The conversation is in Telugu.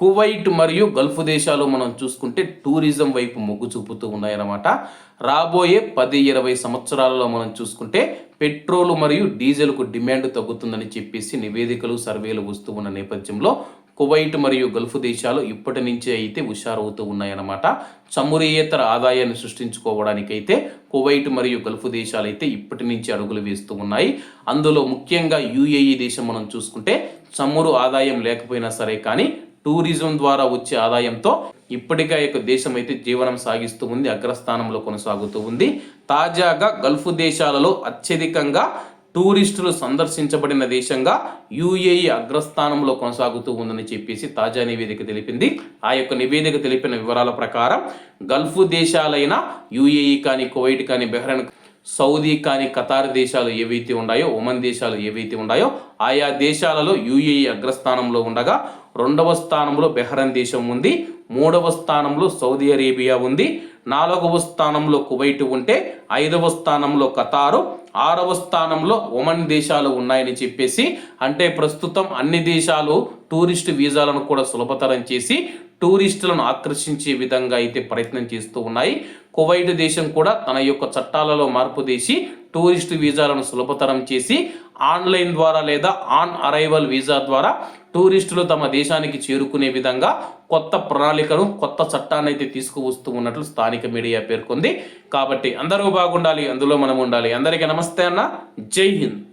కువైట్ మరియు గల్ఫ్ దేశాలు మనం చూసుకుంటే టూరిజం వైపు మొగ్గు చూపుతూ ఉన్నాయన్నమాట. రాబోయే పది ఇరవై సంవత్సరాలలో మనం చూసుకుంటే పెట్రోల్ మరియు డీజిల్కు డిమాండ్ తగ్గుతుందని చెప్పేసి నివేదికలు సర్వేలు వస్తూ ఉన్న నేపథ్యంలో కువైట్ మరియు గల్ఫ్ దేశాలు ఇప్పటి నుంచే అయితే హుషారవుతూ ఉన్నాయన్నమాట. చమురేతర ఆదాయాన్ని సృష్టించుకోవడానికైతే కువైట్ మరియు గల్ఫ్ దేశాలు అయితే ఇప్పటి నుంచి అడుగులు వేస్తూ ఉన్నాయి. అందులో ముఖ్యంగా యుఏఈ దేశం మనం చూసుకుంటే చమురు ఆదాయం లేకపోయినా సరే కానీ టూరిజం ద్వారా వచ్చే ఆదాయంతో ఇప్పటికే యొక్క దేశం అయితే జీవనం సాగిస్తూ ఉంది అగ్రస్థానంలో కొనసాగుతూ ఉంది. తాజాగా గల్ఫ్ దేశాలలో అత్యధికంగా టూరిస్టులు సందర్శించబడిన దేశంగా యుఏఈ అగ్రస్థానంలో కొనసాగుతూ ఉందని చెప్పేసి తాజా నివేదిక తెలిపింది. ఆ యొక్క నివేదిక తెలిపిన వివరాల ప్రకారం గల్ఫ్ దేశాలైన యుఏఈ కానీ కువైట్ కానీ బెహ్రెన్ సౌదీ కానీ ఖతార్ దేశాలు ఏవైతే ఉన్నాయో ఒమన్ దేశాలు ఏవైతే ఉన్నాయో ఆయా దేశాలలో యుఏఈ అగ్రస్థానంలో ఉండగా రెండవ స్థానంలో బెహ్రన్ దేశం ఉంది మూడవ స్థానంలో సౌదీ అరేబియా ఉంది నాలుగవ స్థానంలో కువైట్ ఉంటే ఐదవ స్థానంలో ఖతారు ఆరవ స్థానంలో ఒమన్ దేశాలు ఉన్నాయని చెప్పేసి అంటే ప్రస్తుతం అన్ని దేశాలు టూరిస్ట్ వీసాలను కూడా సులభతరం చేసి టూరిస్టులను ఆకర్షించే విధంగా అయితే ప్రయత్నం చేస్తూ ఉన్నాయి. కువైట్ దేశం కూడా తన యొక్క చట్టాలలో మార్పు చేసి టూరిస్ట్ వీసాలను సులభతరం చేసి ఆన్లైన్ ద్వారా లేదా ఆన్ అరైవల్ వీసా ద్వారా టూరిస్టులు తమ దేశానికి చేరుకునే విధంగా కొత్త ప్రణాళికను కొత్త చట్టాన్ని అయితే తీసుకువస్తూ ఉన్నట్లు స్థానిక మీడియా పేర్కొంది. కాబట్టి అందరూ బాగుండాలి అందులో మనం ఉండాలి అందరికీ నమస్తే అన్న. జై హింద్.